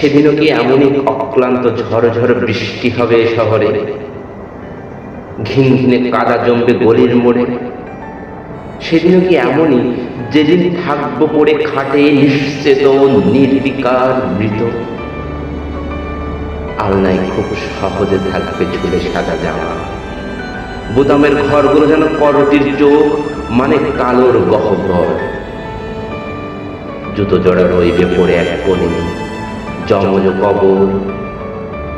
সেদিনও কি এমনই অক্লান্ত ঝড় বৃষ্টি হবে শহরে? ঘিন ঘিনে কাদা জমবে গলির মোড়ে। সেদিনও কি এমনই যেদিন থাকব পড়ে খাটে নিশ্চেত নির্বিকার মৃত? আলনায় খুব সহজে থাকবে ঝুলে সাদা জামা। বোতামের ঘরগুলো যেন করটির চোখ মানে কালোর গহ্বর জুতো জড়া রইবে পড়ে এক কোণে। জমজ কবর,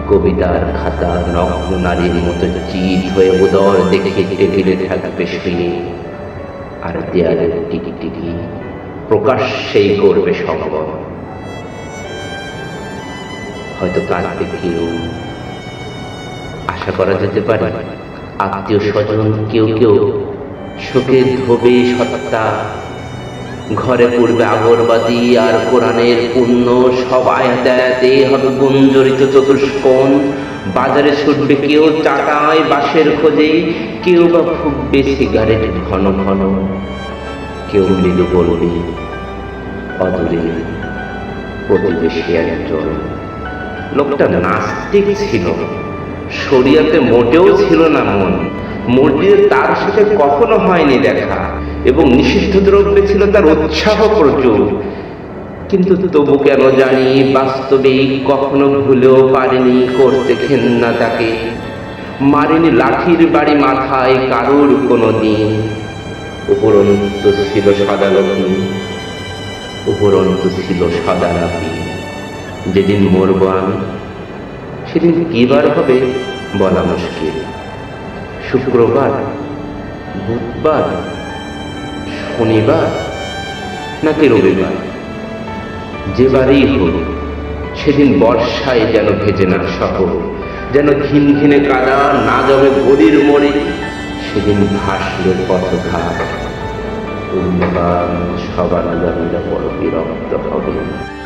কবিতার খাতা, নগ্ন নারীর মতো চিত হয়ে উদর দেখে টেবিলে থাকবে শুয়ে। আর দেয়ালের টিকি টিকি প্রকাশ্যেই করবে সম্ভব হয়তো কাঁদবে কেউ। আশা করা যেতে পারে, আত্মীয় স্বজন কেউ কেউ শোকে ধোবে সত্তা ঘরে পড়বে আগরবাতি আর কোরআনের পুণ্য সব আয়াতে হবে গুঞ্জরিত চতুষ্কোণ। বাজারে ছুটবে কেউ চাটায় বাঁশের খোঁজে, কেউ বা ফুকবে সিগারেট ঘন ঘন। কেউ মৃদু বলবে, অদূরে প্রতিবেশী একজন। লোকটা নাস্তিক ছিল, শরিয়াতে মোটেও ছিল না মন। মসজিদে তার সাথে কখনো হয়নি দেখা এবং নিষিদ্ধ দ্রব্যে ছিল তার উৎসাহ প্রচুর। কিন্তু তবু কেন জানি বাস্তবে কখনো ভুলেও পারেনি, করতে ঘেন্না তাকে। মারেনি লাঠির বাড়ি মাথায় কারোর কোনো দিন। উপরন্ত ছিল সাদা লগ্নি উপরন্ত ছিল সাদা যেদিন মরব আমি, সেদিন কি বার হবে বলা মুশকিল। শুক্রবার, বুধবার, শনিবার নাকি রবিবার? যে বারেই হোক, সেদিন বর্ষায় যেন ভেজে না শহর, যেন ঘিন ঘিনে কাদা না জমে গলির মোড়ে সেদিন ভাসলে পথঘাট। উন্নবান সবার বড় বিরক্ত হবে।